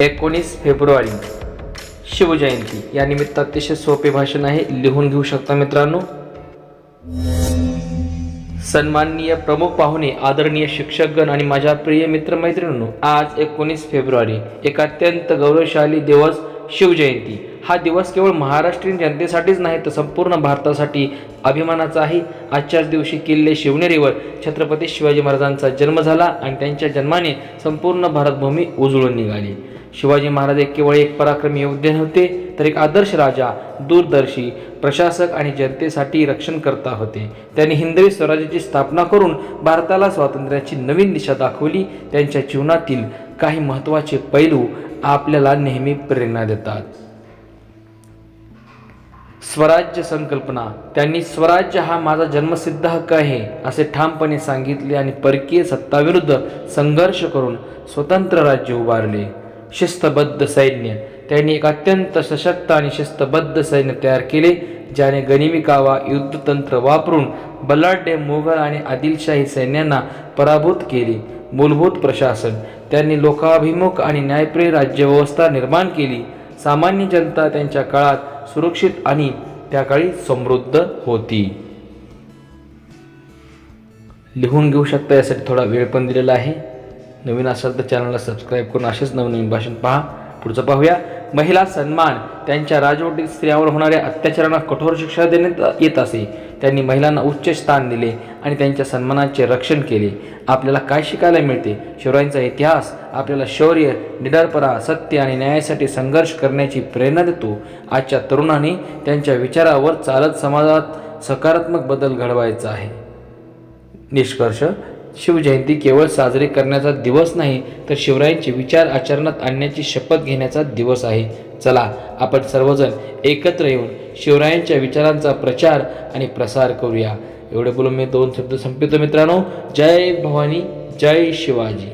एकोणीस फेब्रुवारी. शिवजयंती. या निमित्त अतिशय सोपे भाषण आहे. लिहून घेऊ शकता मित्रांनो. सन्माननीय प्रमुख पाहुणे आदरणीय शिक्षकगण आणि माझ्या प्रिय मित्रमैत्रिणींनो आज एकोणीस फेब्रुवारी एक अत्यंत गौरवशाली दिवस शिवजयंती. हा दिवस केवळ महाराष्ट्रीयन जनतेसाठीच नाही तर संपूर्ण भारतासाठी अभिमानाचा आहे. आजच्याच दिवशी किल्ले शिवनेरीवर छत्रपती शिवाजी महाराजांचा जन्म झाला आणि त्यांच्या जन्माने संपूर्ण भारतभूमी उजळून निघाली. शिवाजी महाराज एक केवळ एक पराक्रमी योद्धे नव्हते तर एक आदर्श राजा दूरदर्शी प्रशासक आणि जनतेसाठी रक्षणकर्ता होते. त्यांनी हिंदवी स्वराज्याची स्थापना करून भारताला स्वातंत्र्याची नवीन दिशा दाखवली. त्यांच्या जीवनातील काही महत्त्वाचे पैलू आपल्याला नेहमी प्रेरणा देतात. स्वराज्य संकल्पना. त्यांनी स्वराज्य हा माझा जन्मसिद्ध हक्क आहे असे ठामपणे सांगितले आणि परकीय सत्ताविरुद्ध संघर्ष करून स्वतंत्र राज्य उभारले. शिस्तबद्ध सैन्य. त्यांनी एक अत्यंत सशक्त आणि शिस्तबद्ध सैन्य तयार केले ज्याने गनिमी कावा युद्धतंत्र वापरून बलाढ्य मुघल आणि आदिलशाही सैन्यांना पराभूत केले. मूलभूत प्रशासन त्यांनी लोकाभिमुख आणि न्यायप्रिय राज्यव्यवस्था निर्माण केली. सामान्य जनता त्यांच्या काळात सुरक्षित आणि त्या काळी समृद्ध होती. लिहून घेऊ शकता यासाठी थोडा वेळ पण दिलेला आहे. नवीन असाल तर चॅनलला सबस्क्राईब करून असेच नवनवीन भाषण पहा. पुढचं पाहूया. महिला सन्मान त्यांच्या राजवटीत स्त्रियांवर होणाऱ्या अत्याचारांना कठोर शिक्षा देण्यात येत असे. त्यांनी महिलांना उच्च स्थान दिले आणि त्यांच्या सन्मानाचे रक्षण केले. आपल्याला काय शिकायला मिळते? शिवरायांचा इतिहास आपल्याला शौर्य निडरपणा सत्य आणि न्यायासाठी संघर्ष करण्याची प्रेरणा देतो. आजच्या तरुणांनी त्यांच्या विचारावर चालत समाजात सकारात्मक बदल घडवायचा आहे. निष्कर्ष शिवजयंती केवळ साजरी करण्याचा दिवस नाही तर शिवरायांचे विचार आचरणात आणण्याची शपथ घेण्याचा दिवस आहे. चला आपण सर्वजण एकत्र येऊन शिवरायांच्या विचारांचा प्रचार आणि प्रसार करूया. एवढे बोलून मी दोन शब्द संपितो मित्रांनो. जय भवानी जय शिवाजी.